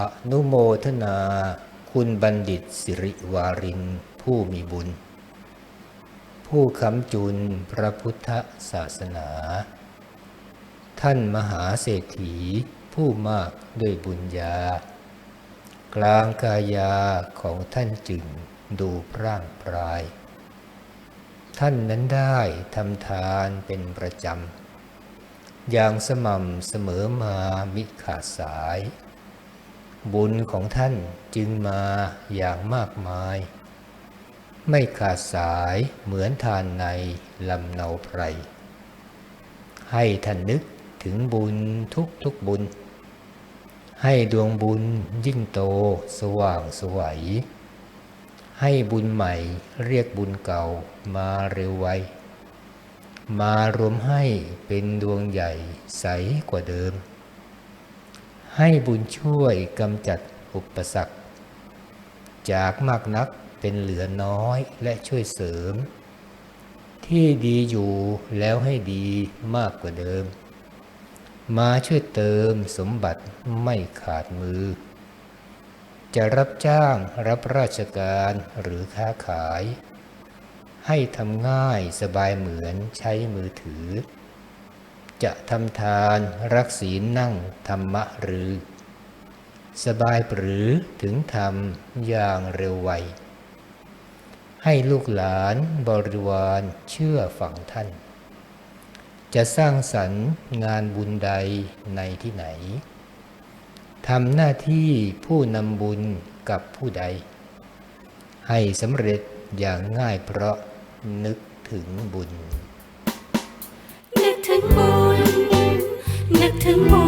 อนุโมทนาคุณบัณฑิตสิริวารินผู้มีบุญ ผู้คำจุนพระพุทธศาสนา ท่านมหาเศรษฐีผู้มากด้วยบุญญา กลางกายาของท่านจึงดูพร่างพราย ท่านนั้นได้ทำทานเป็นประจำ อย่างสม่ำเสมอมามิขาดสาย บุญของท่านจึงมาอย่างมากมาย ไม่ขาดสายเหมือนทานในลำเนาไพร ให้ท่านนึกถึงบุญทุกทุกบุญ ให้ดวงบุญยิ่งโตสว่างสวย ให้บุญใหม่เรียกบุญเก่ามาเร็วไว มารวมให้เป็นดวงใหญ่ใสกว่าเดิม ให้บุญช่วยกำจัดอุปสรรค จากมากนักเป็นเหลือน้อยและช่วยเสริม ที่ดีอยู่แล้วให้ดีมากกว่าเดิม มาช่วยเติมสมบัติไม่ขาดมือ จะรับจ้างรับราชการหรือค้าขาย ให้ทำง่ายสบายเหมือนใช้มือถือ จะทำทานรักศีลนั่งธรรมะหรือ สบายหรือถึงทำอย่างเร็วไว ให้ลูกหลานบริวารเชื่อฟังท่าน จะสร้างสรรค์งานบุญใดในที่ไหนทำหน้าที่ผู้นำบุญกับผู้ใด ให้สำเร็จอย่างง่ายเพราะนึกถึงบุญ บุญนึกถึงบุญ